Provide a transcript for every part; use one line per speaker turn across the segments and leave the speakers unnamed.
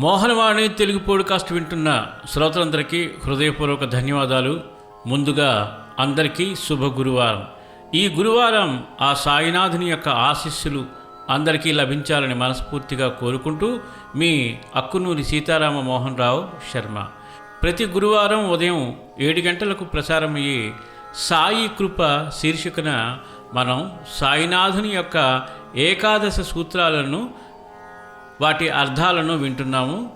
Mohanavani Telugu podcast వింటున్న శ్రోతలందరికీ హృదయపూర్వక ధన్యవాదాలు. ముందుగా అందరికీ శుభ గురువారం. ఈ గురువారం ఆ సాయినాథుని యొక్క ఆశీస్సులు అందరికీ లభించాలని మనస్ఫూర్తిగా కోరుకుంటూ మీ అక్కునూరి సీతారామ మోహన్ రావు శర్మ. ప్రతి గురువారం ఉదయం ఏడు గంటలకు ప్రసారమయ్యే సాయి కృప శీర్షికన మనం సాయినాథుని యొక్క ఏకాదశ సూత్రాలను వాటి అర్థాలను వింటున్నాము.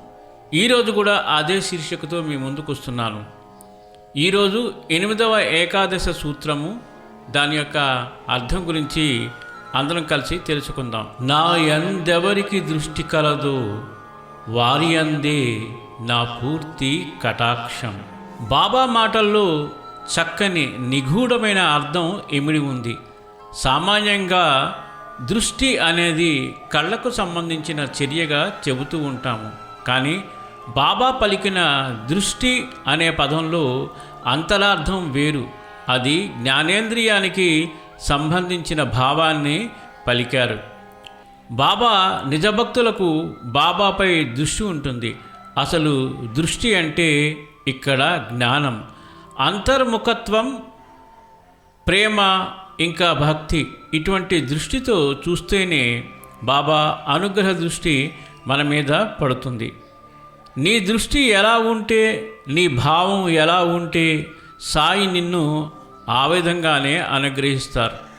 ఈరోజు కూడా అదే శీర్షికతో మీ ముందుకు వస్తున్నాను. ఈరోజు ఎనిమిదవ ఏకాదశ సూత్రము. దాని యొక్క అర్థం గురించి అందరం కలిసి తెలుసుకుందాం. నా ఎందెవరికి దృష్టి కలదో వారి అందే నా పూర్తి కటాక్షం. బాబా మాటల్లో చక్కని నిగూఢమైన అర్థం ఇమిడి ఉంది. సామాన్యంగా దృష్టి అనేది కళ్ళకు సంబంధించిన చర్యగా చెబుతూ ఉంటాము. కానీ బాబా పలికిన దృష్టి అనే పదంలో అంతరార్థం వేరు. అది జ్ఞానేంద్రియానికి సంబంధించిన భావాన్ని పలికారు. బాబా నిజభక్తులకు బాబాపై దృష్టి ఉంటుంది. అసలు దృష్టి అంటే ఇక్కడ జ్ఞానం. అంతర్ముఖత్వం ప్రేమ ఇంకా భక్తి ఇటువంటి దృష్టితో చూస్తేనే బాబా అనుగ్రహ దృష్టి మన మీద పడుతుంది. నీ దృష్టి ఎలా ఉంటే నీ భావం ఎలా ఉంటే సాయి నిన్ను ఆ విధంగానే అనుగ్రహిస్తారు.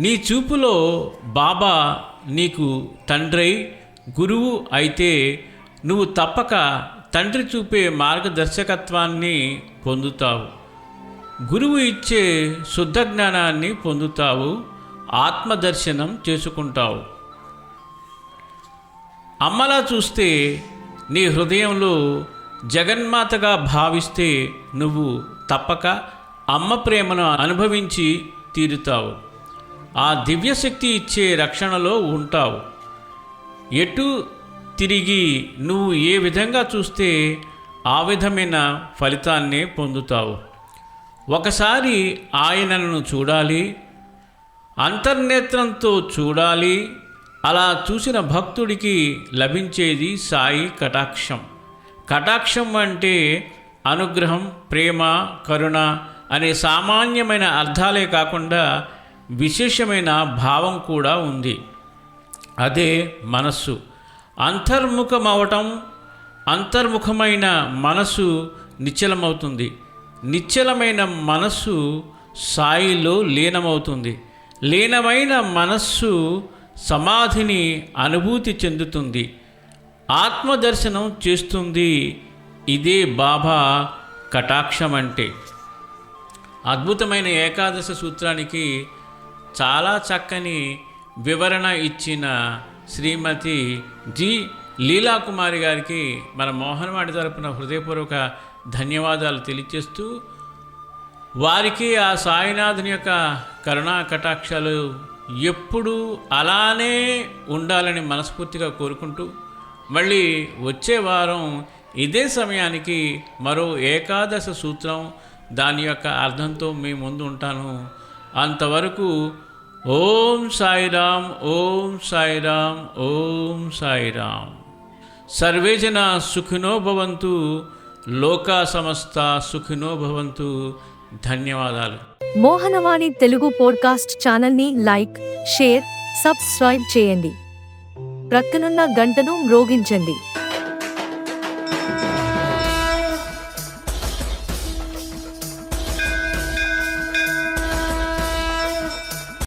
నీ చూపులో బాబా నీకు తండ్రై గురువు అయితే నువ్వు తప్పక తండ్రి చూపే మార్గదర్శకత్వాన్ని పొందుతావు. గురువు ఇచ్చే శుద్ధ జ్ఞానాన్ని పొందుతావు ఆత్మదర్శనం చేసుకుంటావు. అమ్మలా చూస్తే నీ హృదయంలో జగన్మాతగా భావిస్తే నువ్వు తప్పక అమ్మ ప్రేమను అనుభవించి తీరుతావు. ఆ దివ్యశక్తి ఇచ్చే రక్షణలో ఉంటావు. ఎటు తిరిగి నువ్వు ఏ విధంగా చూస్తే ఆ విధమైన ఫలితాన్నే పొందుతావు. ఒకసారి ఆయనను చూడాలి అంతర్నేత్రంతో చూడాలి అలా చూసిన భక్తుడికి లభించేది సాయి కటాక్షం. కటాక్షం అంటే అనుగ్రహం ప్రేమ కరుణ అనే సామాన్యమైన అర్థాలే కాకుండా విశేషమైన భావం కూడా ఉంది. అదే మనస్సు. అంతర్ముఖమవటం అంతర్ముఖమైన మనసు నిశ్చలమవుతుంది. నిశ్చలమైన మనస్సు సాయిలో లీనమవుతుంది. లీనమైన మనస్సు సమాధిని అనుభూతి చెందుతుంది. ఆత్మదర్శనం చేస్తుంది. ఇదే బాబా కటాక్షం అంటే అద్భుతమైన ఏకాదశ సూత్రానికి చాలా చక్కని వివరణ ఇచ్చిన శ్రీమతి జి లీలాకుమారి గారికి మన మోహన్వాడి తరపున హృదయపూర్వక ధన్యవాదాలు తెలియచేస్తూ వారికి ఆ సాయినాథుని యొక్క కరుణా కటాక్షాలు ఎప్పుడూ అలానే ఉండాలని మనస్ఫూర్తిగా కోరుకుంటూ మళ్ళీ వచ్చే వారం ఇదే సమయానికి మరో ఏకాదశ సూత్రం దాని యొక్క అర్థంతో మీ ముందు ఉంటాను. అంతవరకు ఓం సాయిరామ్ ఓం సాయిరామ్ ఓం సాయిరామ్ సర్వేజన సుఖినో భవంతు. లోకా సమస్త సుఖినో భవంతు. ధన్యవాదాలు.
మోహనవాణి తెలుగు పోడ్కాస్ట్ ఛానల్ని లైక్ షేర్ సబ్స్క్రైబ్ చేయండి. ప్రక్కనున్న గంటను మ్రోగించండి.